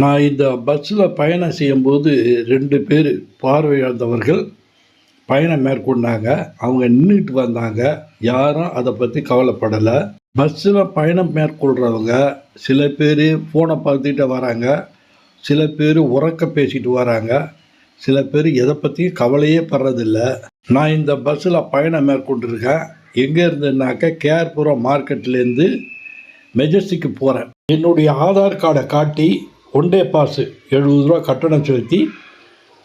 நான் இந்த பஸ்ஸில் பயணம் செய்யும்போது ரெண்டு பேர் பார்வையிழந்தவர்கள் பயணம் மேற்கொண்டாங்க. அவங்க நின்றுட்டு வந்தாங்க. யாரும் அதை பற்றி கவலைப்படலை. பஸ்ஸில் பயணம் மேற்கொள்கிறவங்க சில பேர் ஃபோனை பார்த்துக்கிட்டு வராங்க. சில பேர் உறக்க பேசிட்டு வராங்க. சில பேர் எதை பற்றியும் கவலையே படுறதில்ல. நான் இந்த பஸ்ஸில் பயணம் மேற்கொண்டிருக்கேன். எங்கே இருந்துனாக்க கேர்புரம் மார்க்கெட்லேருந்து மெஜஸ்டிக்கு போகிறேன் என்னுடைய ஆதார் கார்டை காட்டி ஒன் டே பாஸு எழுபது ரூபா கட்டணம் செலுத்தி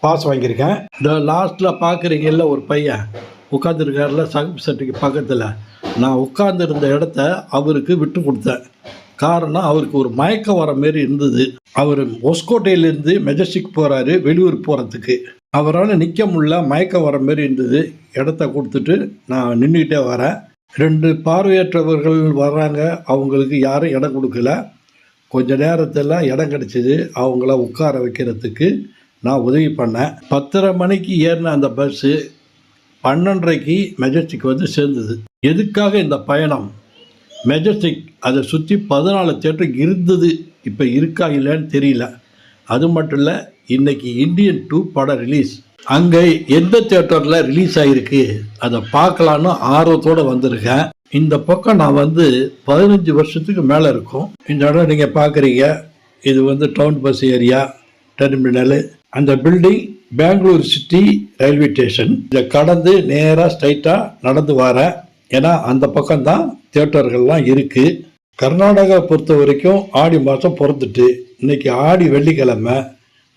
பாஸ் வாங்கியிருக்கேன். இந்த லாஸ்ட்டில் பார்க்குறீங்கல்ல ஒரு பையன் உட்காந்துருக்காருல சகுப்பு சட்டைக்கு பக்கத்தில். நான் உட்காந்துருந்த இடத்த அவருக்கு விட்டு கொடுத்தேன். காரணம் அவருக்கு ஒரு மயக்கம் வர மாரி இருந்தது. அவர் ஒஸ்கோட்டையிலேருந்து மெஜஸ்டிக் போகிறாரு வெளியூர் போகிறதுக்கு அவரால் நிற்க முடியல மயக்கம் வர மாரி இருந்தது. இடத்த கொடுத்துட்டு நான் நின்றுக்கிட்டே வரேன். ரெண்டு பார்வையற்றவர்கள் வர்றாங்க. அவங்களுக்கு யாரும் இடம் கொடுக்கல. கொஞ்ச நேரத்தில் இடம் கிடச்சிது. அவங்கள உட்கார வைக்கிறதுக்கு நான் உதவி பண்ணேன். பத்தரை மணிக்கு ஏறின அந்த பஸ்ஸு பன்னெண்டரைக்கு மெஜஸ்டிக் வந்து சேர்ந்தது. எதுக்காக இந்த பயணம்? மெஜஸ்டிக் அதை சுற்றி பதினாலு தேட்டர் இருந்தது. இப்போ இருக்கா இல்லைன்னு தெரியல. அது மட்டும் இல்லை இன்றைக்கி இந்தியன் டூ படம் ரிலீஸ் அங்கே எந்த தேட்டரில் ரிலீஸ் ஆகிருக்கு அதை பார்க்கலான்னு ஆர்வத்தோடு வந்திருக்கேன். இந்த பக்கம் நான் வந்து பதினஞ்சு வருஷத்துக்கு மேலே இருக்கும். இந்த இடம் நீங்கள் பார்க்குறீங்க இது வந்து டவுன் பஸ் ஏரியா டெர்மினலு அந்த building Bangalore city railway station இதை கடந்து நேராக ஸ்ட்ரைட்டாக நடந்து வர. ஏன்னா அந்த பக்கம்தான் தியேட்டர்கள்லாம் இருக்குது கர்நாடகா பொறுத்த வரைக்கும் ஆடி மாதம் பிறந்துட்டு இன்றைக்கி ஆடி வெள்ளிக்கிழமை.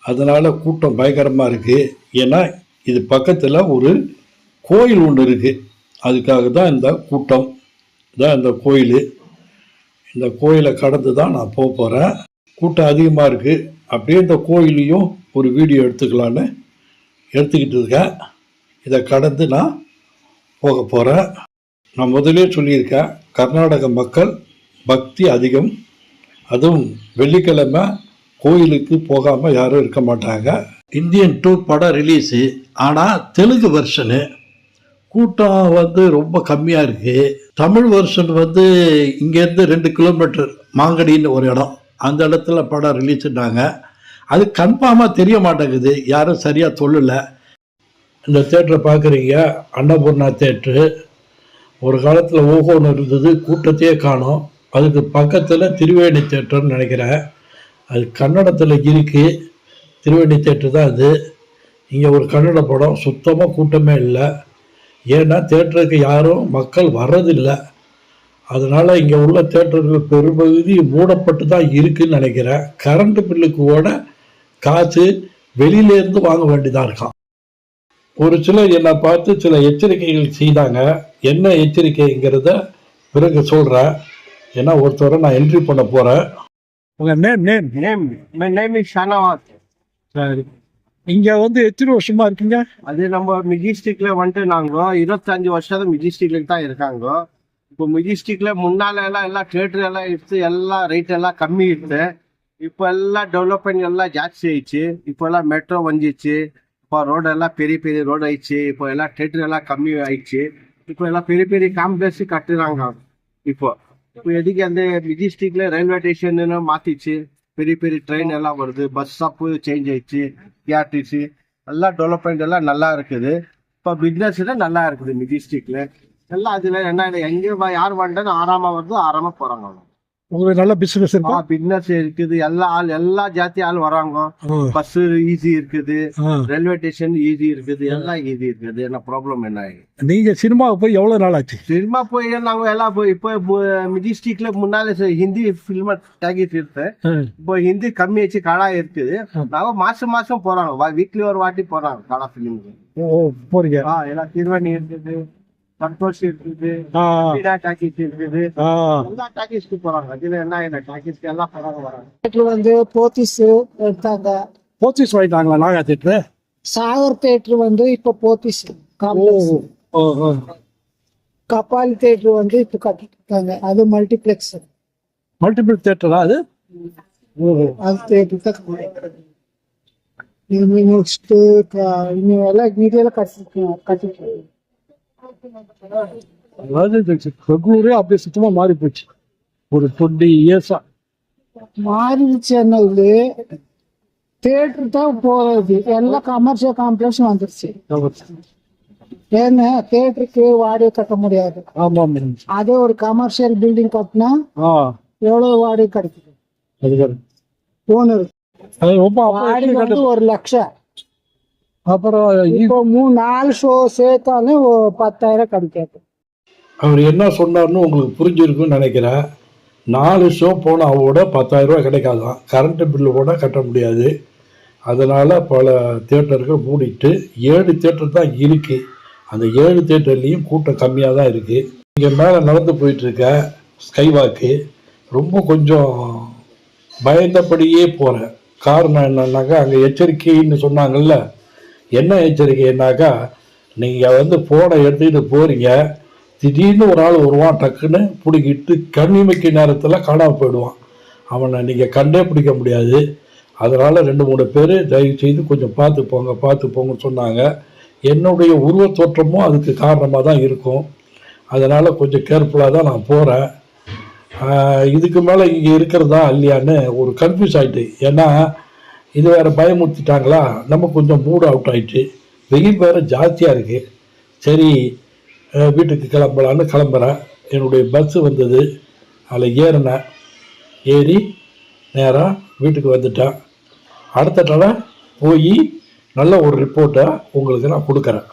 அதனால் கூட்டம் பயங்கரமாக இருக்குது ஏன்னா இது பக்கத்தில் ஒரு கோயில் ஒன்று இருக்குது அதுக்காக தான் இந்த கூட்டம். தான் இந்த கோயில். இந்த கோயிலை கடந்து தான் நான் போக போகிறேன் கூட்டம் அதிகமாக இருக்குது அப்படியே இந்த கோயிலையும் ஒரு வீடியோ எடுத்துக்கலான்னு எடுத்துக்கிட்டு இருக்கேன். இதை கடந்து நான் போக போகிறேன் நான் முதலே சொல்லியிருக்கேன் கர்நாடக மக்கள் பக்தி அதிகம். அதுவும் வெள்ளிக்கிழமை கோயிலுக்கு போகாமல் யாரும் இருக்க மாட்டாங்க. இந்தியன் டூ படம் ரிலீஸு ஆனால் தெலுங்கு வெர்ஷனு கூட்டம் வந்து ரொம்ப கம்மியாக இருக்குது தமிழ் வெர்ஷன் வந்து இங்கேருந்து ரெண்டு கிலோமீட்டர் மாங்கடின்னு ஒரு இடம். அந்த இடத்துல படம் ரிலீஸ்னாங்க அது கன்ஃபார்மாக தெரிய மாட்டேங்குது. யாரும் சரியாக சொல்லலை. இந்த தேட்டரை பார்க்குறீங்க அன்னபூர்ணா தேட்ரு ஒரு காலத்தில் ஓஹோன்னு இருந்தது. கூட்டத்தையே காணும். அதுக்கு பக்கத்தில் திருவேணி தேட்டர்னு நினைக்கிறேன். அது கன்னடத்தில் இருக்குது திருவேணி தேட்டர் தான் அது. இங்கே ஒரு கன்னட படம். சுத்தமாக கூட்டமே இல்லை. ஏன்னா தேட்டருக்கு யாரும் மக்கள் வர்றதில்லை. அதனால் இங்கே உள்ள தேட்டர்கள் பெரும்பகுதி மூடப்பட்டு தான் இருக்குன்னு நினைக்கிறேன். கரண்ட் பில்லுக்கு கூட காசு வெளியிலேருந்து வாங்க வேண்டியதாக இருக்கான் ஒரு சிலர் என்னை பார்த்து சில எச்சரிக்கைகள் செய்தாங்க. என்ன எச்சரிக்கைங்கிறத பிறகு சொல்கிறேன் ஏன்னா ஒருத்தரை நான் என்ட்ரி பண்ண போகிறேன் உங்க name name name my name is Shahnawaz சரி. இங்க வந்து எத்தனை வருஷமா இருக்கீங்க? அது நம்ம மிஜிஸ்டிக்ல வந்துட்டு நாங்க இருபத்தஞ்சு வருஷம் மிஜிஸ்டிக்ல தான் இருக்காங்க. இப்போ மிஜிஸ்டிக்ல முன்னால எல்லாம் எல்லாம் தேட்டர் எல்லாம் இருந்து எல்லாம் ரேட் எல்லாம் கம்மி இருந்து இப்போ எல்லாம் டெவலப்மெண்ட் எல்லாம் ஜாஸ்தி ஆயிடுச்சு. இப்போ எல்லாம் மெட்ரோ வந்துச்சு. இப்போ ரோடு எல்லாம் பெரிய பெரிய ரோடு ஆயிடுச்சு. இப்போ எல்லாம் தேட்டர் எல்லாம் கம்மி ஆயிடுச்சு. இப்போ எல்லாம் பெரிய பெரிய காம்ப்ளெக்ஸ் கட்டுறாங்க. இப்போ இப்போ எதுக்கு அந்த மிஜிஸ்டிக்ல ரயில்வே ஸ்டேஷன் மாத்திச்சு? பெரிய பெரிய ட்ரெயின் எல்லாம் வருது. பஸ் ஸ்டாப்பு சேஞ்ச் ஆயிடுச்சு. பிஆர்டிசி எல்லாம் டெவலப்மெண்ட் எல்லாம் நல்லா இருக்குது. இப்போ பிஸ்னஸில் நல்லா இருக்குது மிஜிஸ்டிக்ல எல்லாம் அதில் என்ன எங்கே யார் வந்துட்டு ஆறாமல் வருதோ போகிறாங்க போறாங்க உங்களுக்கு நல்ல பிசினஸ் இருக்கா? பிஸ்னஸ் இருக்குது. எல்லா ஆள் எல்லா ஜாதி ஆள் வராங்க. பஸ் ஈஸி இருக்குது. ரயில்வே ஸ்டேஷன் ஈஸி இருக்குது. எல்லாம் ஈஸி இருக்குது. என்ன ப்ராப்ளம் என்ன நீங்க சினிமாவுக்கு போய் எவ்வளவு நாள் ஆச்சு? சினிமா போய் நாங்க எல்லாம் போய் இப்போ மிஜிஸ்டிக்ல முன்னாலே ஹிந்தி ஃபில்ம் டாக்கிட்டு இருந்தேன் இப்போ ஹிந்தி கம்மி ஆச்சு கடா இருக்குது. நாங்க மாசம் மாசம் போறாங்க. வீக்லி ஒரு வாட்டி போறாங்க கடா ஃபிலிமுக்கு ஓ, போறீங்க. எல்லாம் திருவண்ணி இருக்குது. சந்தோஷ் இருக்குது. டாக்கிஸ் இருக்குது. ஆ, எல்லா டாக்கிஸ்க்கு போறாங்க. இதுல என்ன என்ன டாக்கிஸ்க்கு எல்லாம் போறாங்க வராங்க வந்து போத்தீஸ் எடுத்தாங்க. போத்தீஸ் வாங்கிட்டாங்களா நாகா தேட்டரு சாகர் தேட்டர் வந்து இப்ப போத்தீஸ். கபாலி தேட்டர் வந்து இப்ப கட்டிட்டு இருக்காங்க அது மல்டிப்ளெக்ஸ் மல்டிபிள் தேட்டரா அது. அது தேட்டர் தான் நெக்ஸ்ட் இன்னும் எல்லாம் கட்டிட்டு கட்டிட்டு அதாவது அப்படியே சுத்தமா மாறி போச்சு. ஒரு டுவெண்ட்டி இயர்ஸா மாறிடுச்சு என்னது? தேட்டர் தான் போகுது எல்லாம் கமர்ஷியல் காம்ப்ளெக்ஸ் வந்துருச்சு. ஏன்னா தேட்டருக்கு வாடகை கட்ட முடியாது. அதே ஒரு கமர்ஷியல் பில்டிங் கட்டினா எவ்வளவு வாடகை கிடைக்குது? ஓனர் வாடகை ஒரு லட்சம். அப்புறம் இப்போ மூணு நாலு ஷோ சேர்த்தாலும் ஒரு பத்தாயிரம் கிடைக்காது அவர் என்ன சொன்னார்னு உங்களுக்கு புரிஞ்சிருக்குன்னு நினைக்கிறேன். நாலு ஷோ போனாவோட பத்தாயிரம் ரூபாய் கிடைக்காதான். கரண்ட் பில்லு கூட கட்ட முடியாது. அதனால் பல தேட்டர்கள் மூடிட்டு ஏழு தேட்டர் தான் இருக்குது அந்த ஏழு தேட்டர்லேயும் கூட்டம் கம்மியாக தான் இருக்குது இங்கே மேலே நடந்து போயிட்டுருக்க ஸ்கைவாக்கு ரொம்ப கொஞ்சம் பயந்தபடியே போகிறேன் காரணம் என்னன்னாக்கா அங்கே எச்சரிக்கைன்னு சொன்னாங்கல்ல என்ன எச்சரிக்கைனாக்கா நீங்கள் வந்து ஃபோனை எடுத்துக்கிட்டு போகிறீங்க திடீர்னு ஒரு ஆள் வருவான் டக்குன்னு பிடிக்கிட்டு கண்ணிமைக்கு நேரத்தில் காணாமல் போயிடுவான். அவனை நீங்கள் கண்டே பிடிக்க முடியாது. அதனால் ரெண்டு மூணு பேர் தயவு செய்து கொஞ்சம் பார்த்து போங்க பார்த்து போங்கன்னு சொன்னாங்க. என்னுடைய உருவத் தோற்றமும் அதுக்கு காரணமாக தான் இருக்கும். அதனால் கொஞ்சம் கேர்ஃபுல்லாக தான் நான் போகிறேன் இதுக்கு மேலே இங்கே இருக்கிறதா இல்லையான்னு ஒரு கன்ஃபியூஸ் ஆகிட்டு ஏன்னா இது வேறு பயமுறுத்திட்டாங்களா? நம்ம கொஞ்சம் மூட் அவுட் ஆகிட்டு வெயில் வேறு ஜாஸ்தியாக இருக்குது சரி வீட்டுக்கு கிளம்பலான்னு கிளம்புறேன். என்னுடைய பஸ்ஸு வந்தது. அதில் ஏறினேன். ஏறி நேராக வீட்டுக்கு வந்துட்டேன். அடுத்த தடவை போய் நல்ல ஒரு ரிப்போர்ட்டை உங்களுக்கு நான் கொடுக்குறேன்.